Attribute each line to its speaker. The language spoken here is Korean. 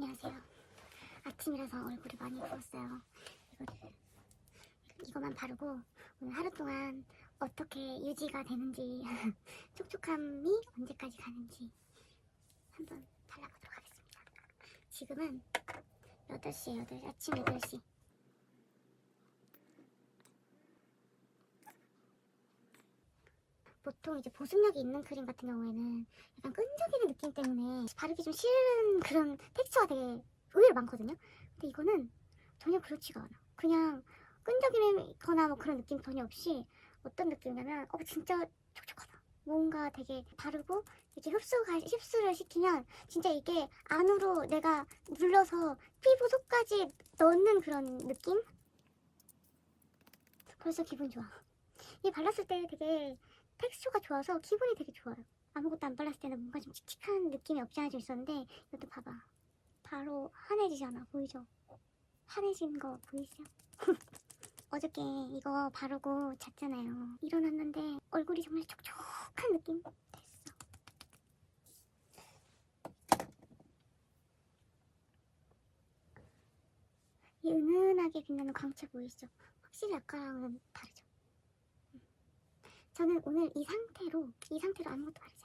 Speaker 1: 안녕하세요. 아침이라서 얼굴이 많이 부었어요. 이거를 이거만 바르고 오늘 하루 동안 어떻게 유지가 되는지 촉촉함이 언제까지 가는지 한번 발라보도록 하겠습니다. 지금은 8시에 8시 아침 8시 보통 이제 보습력이 있는 크림 같은 경우에는 약간 끈적이는 느낌 때문에 바르기 좀 싫은 그런 텍스처가 되게 의외로 많거든요. 근데 이거는 전혀 그렇지가 않아. 그냥 끈적이거나 뭐 그런 느낌 전혀 없이 어떤 느낌이냐면 어 진짜 촉촉하다. 뭔가 되게 바르고 이렇게 흡수가 흡수를 시키면 진짜 이게 안으로 내가 눌러서 피부 속까지 넣는 그런 느낌? 벌써 기분 좋아. 이 발랐을 때 되게 텍스처가 좋아서 기분이 되게 좋아요. 아무것도 안 발랐을 때는 뭔가 좀 칙칙한 느낌이 없지 않아 좀 있었는데 이것도 봐봐. 바로 환해지잖아. 보이죠? 환해진 거 보이세요? 어저께 이거 바르고 잤잖아요. 일어났는데 얼굴이 정말 촉촉한 느낌 됐어. 이 은은하게 빛나는 광채 보이시죠? 확실히 아까랑은 다르죠? 음. 저는 오늘 이 상태로 이 상태로 아무것도 바르지